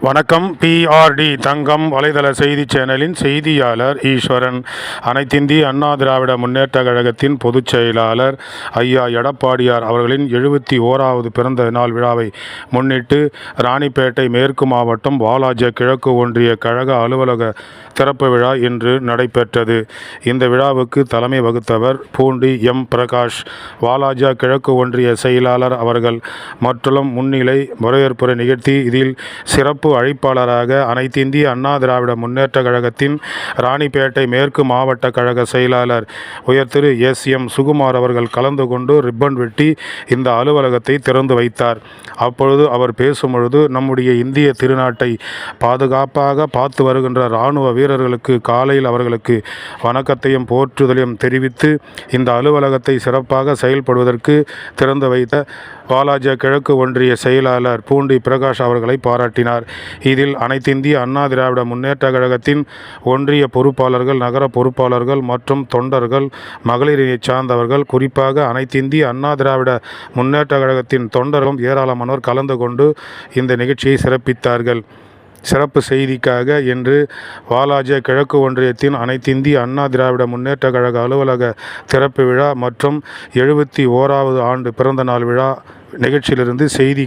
வணக்கம். பிஆர்டி தங்கம் வலைதள செய்தி சேனலின் செய்தியாளர் ஈஸ்வரன். அனைத்திந்திய அண்ணா திராவிட முன்னேற்ற கழகத்தின் பொதுச் செயலாளர் ஐயா எடப்பாடியார் அவர்களின் எழுபத்தி ஓராவது பிறந்த நாள் விழாவை முன்னிட்டு ராணிப்பேட்டை மேற்கு மாவட்டம் வாலாஜா கிழக்கு ஒன்றிய கழக அலுவலக திறப்பு விழா இன்று நடைபெற்றது. இந்த விழாவுக்கு தலைமை வகுத்தவர் பூண்டி எம். பிரகாஷ் வாலாஜா கிழக்கு ஒன்றிய செயலாளர் அவர்கள். மற்றும் முன்னிலை வரவேற்புரை நிகழ்த்தி இதில் சிறப்பு அழைப்பாளராக அனைத்திந்திய அண்ணா திராவிட முன்னேற்ற கழகத்தின் ராணிப்பேட்டை மேற்கு மாவட்ட கழக செயலாளர் உயர் திரு எஸ் எம் சுகுமார் அவர்கள் கலந்து கொண்டு ரிப்பன் வெட்டி இந்த அலுவலகத்தை திறந்து வைத்தார். அப்பொழுது அவர் பேசும்பொழுது நம்முடைய இந்திய திருநாட்டை பாதுகாப்பாக பார்த்து வருகின்ற இராணுவ வீரர்களுக்கு காலையில் அவர்களுக்கு வணக்கத்தையும் போற்றுதலையும் தெரிவித்து இந்த அலுவலகத்தை சிறப்பாக செயல்படுவதற்கு திறந்து வைத்த பாலாஜி கிழக்கு ஒன்றிய செயலாளர் பூண்டி பிரகாஷ் அவர்களை பாராட்டினார். இதில் அனைத்திந்திய அண்ணா திராவிட முன்னேற்ற கழகத்தின் ஒன்றிய பொறுப்பாளர்கள் நகர பொறுப்பாளர்கள் மற்றும் தொண்டர்கள் மகளிரினை சார்ந்தவர்கள் குறிப்பாக அனைத்திந்திய அண்ணா திராவிட முன்னேற்ற கழகத்தின் தொண்டர்களும் ஏராளமானோர் கலந்து கொண்டு இந்த நிகழ்ச்சியை சிறப்பித்தார்கள். சிறப்பு செய்திக்காக இன்று வாலாஜா கிழக்கு ஒன்றியத்தின் அனைத்திந்திய அண்ணா திராவிட முன்னேற்ற கழக அலுவலக திறப்பு விழா மற்றும் எழுபத்தி ஓராவது ஆண்டு பிறந்தநாள் விழா நிகழ்ச்சியிலிருந்து செய்தி